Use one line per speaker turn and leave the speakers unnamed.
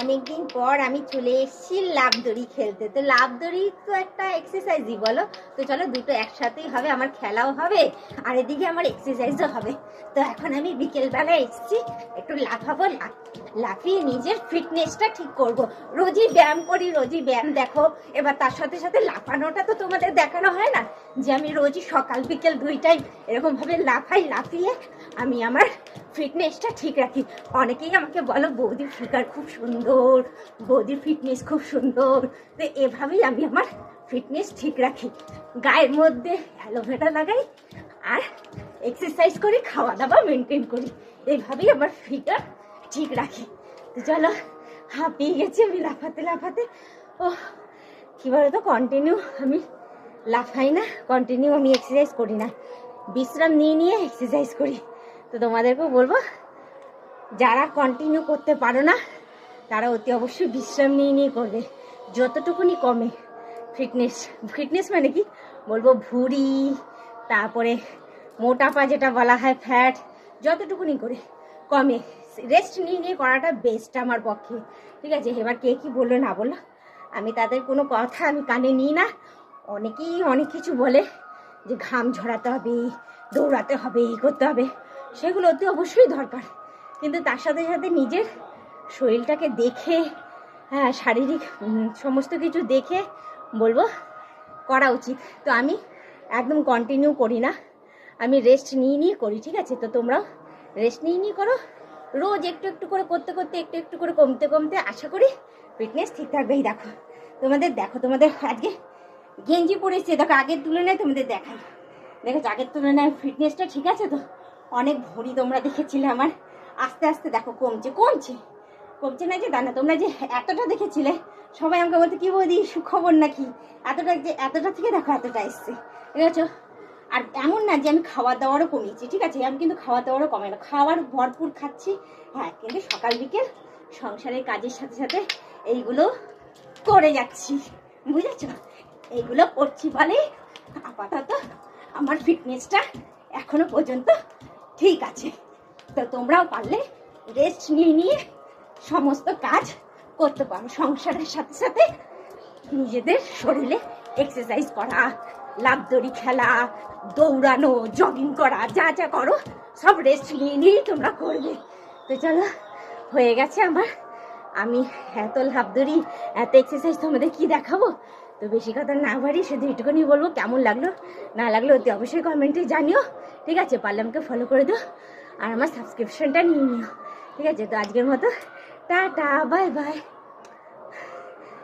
অনেকদিন পর আমি চলে এসেছি লাভ দড়ি খেলতে। তো লাভ দড়ি তো একটা এক্সারসাইজই বলো? তো চলো দুটো একসাথেই হবে, আমার খেলাও হবে, আর এদিকে আমার এক্সারসাইজও হবে। তো এখন আমি বিকেলবেলায় এসেছি, একটু লাফাবো, লাফ- লাফিয়ে নিজের ফিটনেসটা ঠিক করব। রোজই ব্যায়াম করি, রোজই ব্যায়াম দেখো। এবার তার সাথে সাথে লাফানোটা তো তোমাদের দেখানো হয় না, যে আমি রোজই সকাল বিকেল দুই টাইম এরকমভাবে লাফাই, লাফিয়ে আমি আমার ফিটনেসটা ঠিক রাখি। অনেকেই আমাকে বলো, বৌদির ফিগার খুব সুন্দর, বৌদির ফিটনেস খুব সুন্দর। তো এভাবেই আমি আমার ফিটনেস ঠিক রাখি। গায়ের মধ্যে অ্যালোভেরা লাগাই আর এক্সারসাইজ করি খাওয়া দাওয়া মেনটেন করি। এইভাবেই আমার ফিগার ঠিক রাখি। চলো, হাঁপিয়ে গেছি আমি লাফাতে লাফাতে। ও কী বলতো কন্টিনিউ আমি লাফাই না কন্টিনিউ আমি এক্সারসাইজ করি না। বিশ্রাম নিয়ে নিয়ে এক্সারসাইজ করি। তো তোমাদেরকেও বলব, যারা কন্টিনিউ করতে পারো না, তারা অতি অবশ্যই বিশ্রাম নিয়ে নিয়ে করবে। যতটুকুনি কমে ফিটনেস ফিটনেস মানে কি? বলব ভুঁড়ি, তারপরে মোটাপা যেটা বলা হয় ফ্যাট যতটুকুনি করে, কমে। রেস্ট নিয়ে নিয়ে করাটা বেস্ট আমার পক্ষে। ঠিক আছে, এবার কে কি বলল না বলল, আমি তাদের কোনো কথা আমি কানে নিই না। অনেকেই অনেক কিছু বলে যে ঘাম ঝরাতে হবে, দৌড়াতে হবে ই করতে হবে। সেগুলো অতি অবশ্যই দরকার। কিন্তু তার সাথে সাথে নিজের শরীরটাকে দেখে হ্যাঁ শারীরিক সমস্ত কিছু দেখে বলব করা উচিত। তো আমি একদম কন্টিনিউ করি না। আমি রেস্ট নিয়ে নিয়ে করি, ঠিক আছে? তো তোমরাও রেস্ট নিয়ে নিয়ে করো। রোজ একটু একটু করে করতে করতে, একটু একটু করে কমতে কমতে আশা করি ফিটনেস ঠিক থাকবে। এই দেখো, তোমাদের দেখো, তোমাদের আজকে গেঞ্জি পরেছি। দেখো, আগের তুলনায় তোমাদের দেখাই। দেখো আগের তুলনায় ফিটনেসটা ঠিক আছে তো? অনেক ভরি তোমরা দেখেছিলে আমার। আস্তে আস্তে দেখো, কমছে কমছে। কমছে না যে দানা, তোমরা যে এতটা দেখেছিলে, সবাই আমাকে বলতে কী বৌদি, সুখবর নাকি? এতটা যে, এতটা থেকে দেখো, এতটা এসছে। ঠিক আছে? আর এমন না যে আমি খাওয়া দাওয়ারও কমিয়েছি, ঠিক আছে? আমি কিন্তু খাওয়া দাওয়ারও কমে না। খাওয়ার ভরপুর খাচ্ছি। হ্যাঁ কিন্তু সকাল বিকেল সংসারের কাজের সাথে সাথে এইগুলো করে যাচ্ছি। বুঝেছ? এইগুলো করছি বলে আপাতত আমার ফিটনেসটা এখনও পর্যন্ত ঠিক আছে। তো তোমরাও পারলে রেস্ট নিয়ে নিয়ে সমস্ত কাজ করতে পারো। সংসারের সাথে সাথে নিজেদের শরীরে এক্সারসাইজ করা লাভদড়ি খেলা, দৌড়ানো জগিং করা, যা যা করো, সব রেস্ট নিয়ে নিয়েই তোমরা করবে। তো চলো, হয়ে গেছে আমার। আমি এত লাভদড়ি এত এক্সারসাইজ তোমাদের কি দেখাবো? তো বেশি কথা না বাড়ি শুধু এটুকুনি বলব, কেমন লাগল, না লাগল অতি অবশ্যই কমেন্টে জানিও। ঠিক আছে, পারলে আমাকে ফলো করে দিও আর আমার সাবস্ক্রিপশনটা নিয়ে নিও। ঠিক আছে, তো আজকের মতো, টাটা বাই বাই